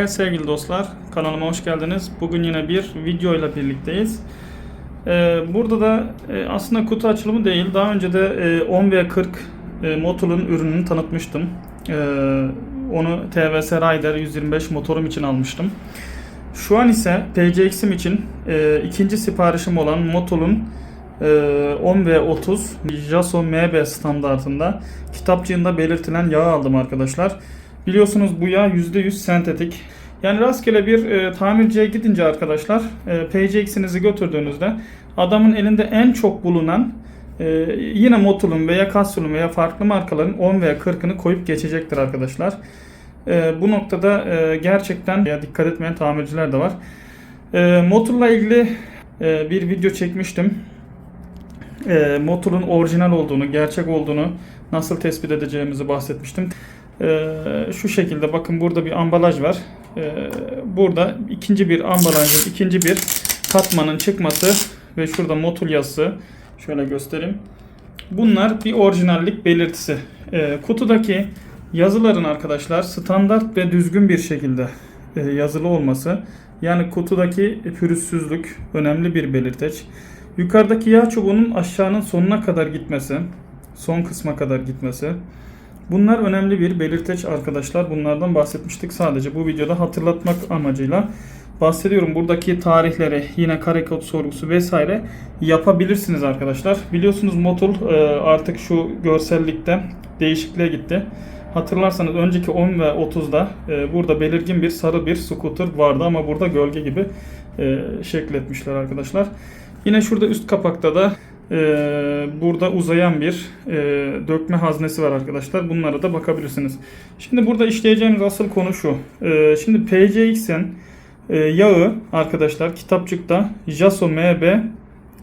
Evet sevgili dostlar kanalıma hoş geldiniz. Bugün yine bir video ile birlikteyiz. Ee, burada da e, aslında kutu açılımı değil. Daha önce de e, 10V40 e, Motul ürününü tanıtmıştım. Ee, onu TVS Rider 125 motorum için almıştım. Şu an ise PCX'im için e, ikinci siparişim olan Motol'un e, 10V30 Jaso MB standartında kitapçığında belirtilen yağı aldım arkadaşlar. Biliyorsunuz bu yağ %100 sentetik. Yani rastgele bir e, tamirciye gidince arkadaşlar e, PCX'inizi götürdüğünüzde adamın elinde en çok bulunan e, yine Motul'un veya Castrol'un veya farklı markaların 10 veya 40'ını koyup geçecektir arkadaşlar. E, bu noktada e, gerçekten ya dikkat etmeyen tamirciler de var. E, Motul'la ilgili e, bir video çekmiştim. E, Motul'un orijinal olduğunu, gerçek olduğunu nasıl tespit edeceğimizi bahsetmiştim. E, şu şekilde bakın burada bir ambalaj var. E, burada ikinci bir ambalajın ikinci bir katmanın çıkması ve şurada Motul yazısı şöyle göstereyim. Bunlar bir orijinallik belirtisi. E, kutudaki yazıların arkadaşlar standart ve düzgün bir şekilde e, yazılı olması yani kutudaki pürüzsüzlük önemli bir belirteç. Yukarıdaki yağ çubuğunun aşağının sonuna kadar gitmesi, son kısma kadar gitmesi. Bunlar önemli bir belirteç arkadaşlar. Bunlardan bahsetmiştik sadece bu videoda hatırlatmak amacıyla bahsediyorum. Buradaki tarihleri yine kare kod sorgusu vesaire yapabilirsiniz arkadaşlar. Biliyorsunuz Motul e, artık şu görsellikte değişikliğe gitti. Hatırlarsanız önceki 10 ve 30'da e, burada belirgin bir sarı bir scooter vardı ama burada gölge gibi e, şekletmişler arkadaşlar. Yine şurada üst kapakta da e, burada uzayan bir e, dökme haznesi var arkadaşlar. Bunlara da bakabilirsiniz. Şimdi burada işleyeceğimiz asıl konu şu. E, şimdi PCX'in e, yağı arkadaşlar kitapçıkta Jaso MB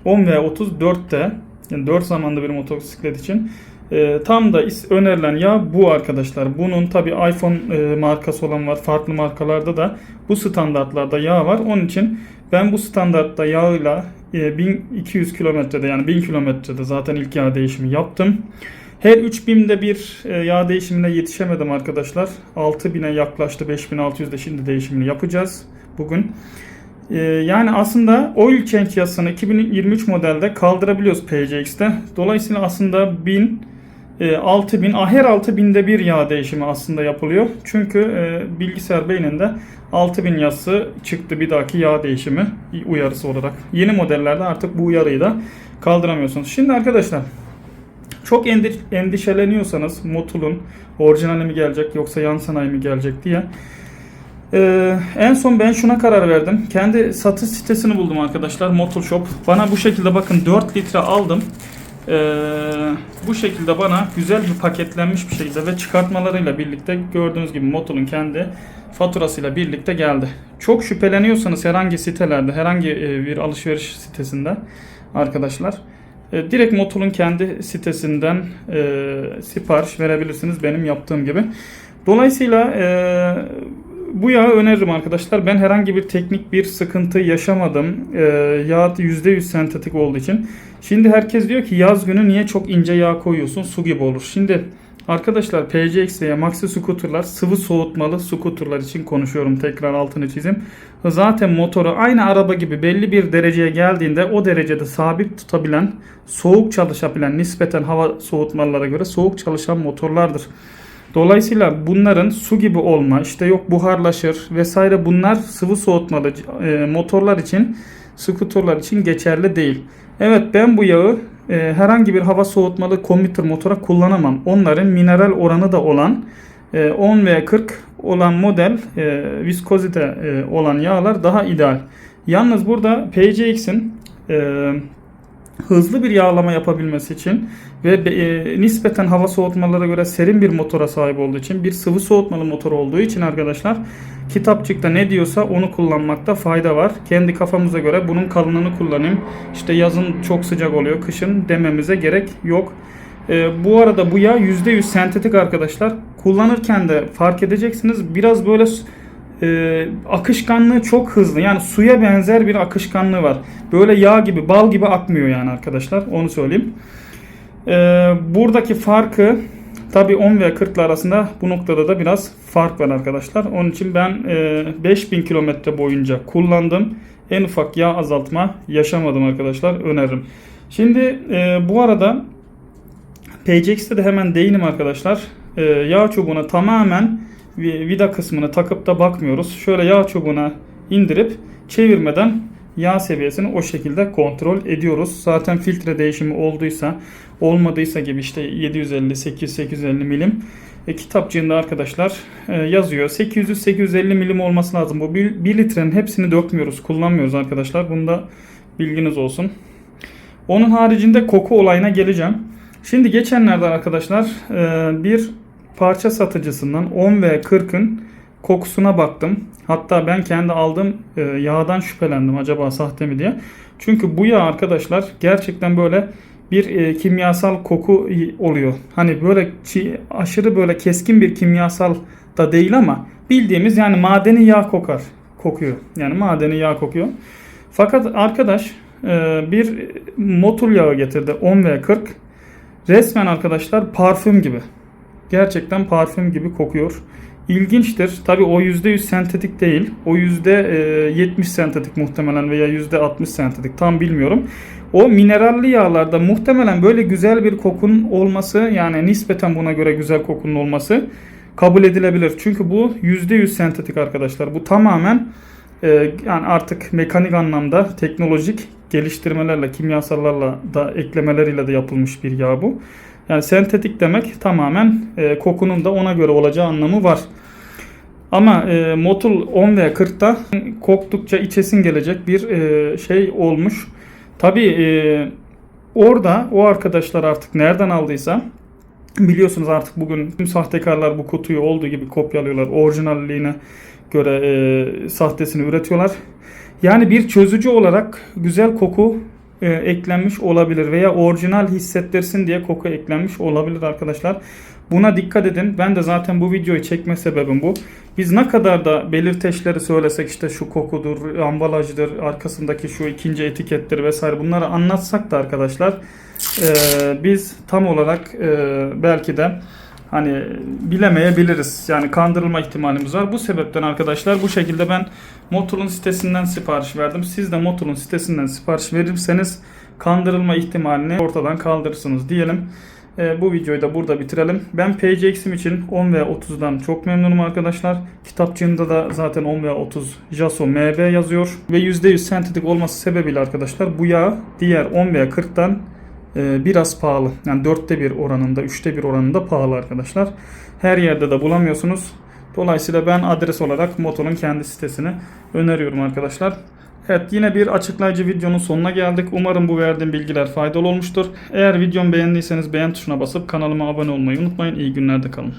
10 ve 34'te yani 4 zamanlı bir motosiklet için e, tam da önerilen yağ bu arkadaşlar. Bunun tabi iPhone e, markası olan var. Farklı markalarda da bu standartlarda yağ var. Onun için ben bu standartta yağıyla 1200 kilometrede yani 1000 kilometrede zaten ilk yağ değişimi yaptım. Her 3000'de bir e, yağ değişimine yetişemedim arkadaşlar. 6000'e yaklaştı. 5600'de şimdi değişimini yapacağız bugün. E, yani aslında oil change yazısını 2023 modelde kaldırabiliyoruz PCX'te. Dolayısıyla aslında 1000 e, 6000 ah, her 6000'de bir yağ değişimi aslında yapılıyor. Çünkü e, bilgisayar beyninde 6000 yazısı çıktı bir dahaki yağ değişimi uyarısı olarak. Yeni modellerde artık bu uyarıyı da kaldıramıyorsunuz. Şimdi arkadaşlar çok endi- endişeleniyorsanız Motul'un orijinali mi gelecek yoksa yan sanayi mi gelecek diye ee, en son ben şuna karar verdim. Kendi satış sitesini buldum arkadaşlar. Motul Shop. Bana bu şekilde bakın 4 litre aldım. Ee, bu şekilde bana güzel bir paketlenmiş bir şekilde ve çıkartmalarıyla birlikte gördüğünüz gibi Motul'un kendi faturasıyla birlikte geldi. Çok şüpheleniyorsanız herhangi sitelerde, herhangi e, bir alışveriş sitesinde arkadaşlar e, direkt Motul'un kendi sitesinden e, sipariş verebilirsiniz benim yaptığım gibi. Dolayısıyla e, bu yağı öneririm arkadaşlar. Ben herhangi bir teknik bir sıkıntı yaşamadım. Ee, yağ %100 sentetik olduğu için. Şimdi herkes diyor ki yaz günü niye çok ince yağ koyuyorsun? Su gibi olur. Şimdi arkadaşlar PCX veya Maxi scooterlar sıvı soğutmalı scooterlar için konuşuyorum. Tekrar altını çizeyim. Zaten motoru aynı araba gibi belli bir dereceye geldiğinde o derecede sabit tutabilen, soğuk çalışabilen, nispeten hava soğutmalara göre soğuk çalışan motorlardır. Dolayısıyla bunların su gibi olma, işte yok buharlaşır vesaire bunlar sıvı soğutmalı e, motorlar için, skuterlar için geçerli değil. Evet ben bu yağı e, herhangi bir hava soğutmalı kommütör motora kullanamam. Onların mineral oranı da olan e, 10 veya 40 olan model e, viskozite e, olan yağlar daha ideal. Yalnız burada PCX'in e, hızlı bir yağlama yapabilmesi için ve e, nispeten hava soğutmalara göre serin bir motora sahip olduğu için bir sıvı soğutmalı motor olduğu için arkadaşlar kitapçıkta ne diyorsa onu kullanmakta fayda var. Kendi kafamıza göre bunun kalınlığını kullanayım. İşte yazın çok sıcak oluyor, kışın dememize gerek yok. E, bu arada bu yağ %100 sentetik arkadaşlar. Kullanırken de fark edeceksiniz biraz böyle e, akışkanlığı çok hızlı. Yani suya benzer bir akışkanlığı var. Böyle yağ gibi, bal gibi akmıyor yani arkadaşlar. Onu söyleyeyim. E, buradaki farkı Tabi 10 ve 40 arasında bu noktada da biraz fark var arkadaşlar. Onun için ben e, 5000 kilometre boyunca kullandım. En ufak yağ azaltma yaşamadım arkadaşlar. Öneririm. Şimdi e, bu arada PCX'te de hemen değinim arkadaşlar. E, yağ çubuğuna tamamen vi- vida kısmını takıp da bakmıyoruz. Şöyle yağ çubuğuna indirip çevirmeden yağ seviyesini o şekilde kontrol ediyoruz. Zaten filtre değişimi olduysa olmadıysa gibi işte 750 800 850 milim e, kitapçığında arkadaşlar e, yazıyor. 800 850 milim olması lazım. Bu 1 litrenin hepsini dökmüyoruz, kullanmıyoruz arkadaşlar. Bunda bilginiz olsun. Onun haricinde koku olayına geleceğim. Şimdi geçenlerde arkadaşlar e, bir parça satıcısından 10 ve 40'ın kokusuna baktım. Hatta ben kendi aldığım e, yağdan şüphelendim acaba sahte mi diye. Çünkü bu yağ arkadaşlar gerçekten böyle bir e, kimyasal koku oluyor. Hani böyle aşırı böyle keskin bir kimyasal da değil ama bildiğimiz yani madeni yağ kokar. Kokuyor. Yani madeni yağ kokuyor. Fakat arkadaş e, bir motul yağı getirdi 10 ve 40. Resmen arkadaşlar parfüm gibi. Gerçekten parfüm gibi kokuyor. İlginçtir. Tabi o %100 sentetik değil. O %70 sentetik muhtemelen veya %60 sentetik tam bilmiyorum. O mineralli yağlarda muhtemelen böyle güzel bir kokun olması yani nispeten buna göre güzel kokunun olması kabul edilebilir. Çünkü bu %100 sentetik arkadaşlar. Bu tamamen e, yani artık mekanik anlamda teknolojik geliştirmelerle, kimyasallarla da eklemeleriyle de yapılmış bir yağ bu. Yani sentetik demek tamamen e, kokunun da ona göre olacağı anlamı var. Ama e, Motul 10 veya 40'ta koktukça içesin gelecek bir e, şey olmuş. Tabi e, orada o arkadaşlar artık nereden aldıysa biliyorsunuz artık bugün tüm sahtekarlar bu kutuyu olduğu gibi kopyalıyorlar. Orijinalliğine göre e, sahtesini üretiyorlar. Yani bir çözücü olarak güzel koku e, eklenmiş olabilir veya orijinal hissettirsin diye koku eklenmiş olabilir arkadaşlar. Buna dikkat edin. Ben de zaten bu videoyu çekme sebebim bu. Biz ne kadar da belirteçleri söylesek işte şu kokudur, ambalajdır, arkasındaki şu ikinci etikettir vesaire bunları anlatsak da arkadaşlar e, biz tam olarak e, belki de hani bilemeyebiliriz. Yani kandırılma ihtimalimiz var. Bu sebepten arkadaşlar bu şekilde ben Motul'un sitesinden sipariş verdim. Siz de Motul'un sitesinden sipariş verirseniz kandırılma ihtimalini ortadan kaldırırsınız diyelim. Ee, bu videoyu da burada bitirelim. Ben PCX'im için 10 veya 30'dan çok memnunum arkadaşlar. Kitapçığında da zaten 10 veya 30 JASO MB yazıyor. Ve %100 sentetik olması sebebiyle arkadaşlar bu yağ diğer 10 veya 40'tan e, biraz pahalı. Yani dörtte bir oranında, üçte bir oranında pahalı arkadaşlar. Her yerde de bulamıyorsunuz. Dolayısıyla ben adres olarak Moto'nun kendi sitesini öneriyorum arkadaşlar. Evet yine bir açıklayıcı videonun sonuna geldik. Umarım bu verdiğim bilgiler faydalı olmuştur. Eğer videomu beğendiyseniz beğen tuşuna basıp kanalıma abone olmayı unutmayın. İyi günlerde kalın.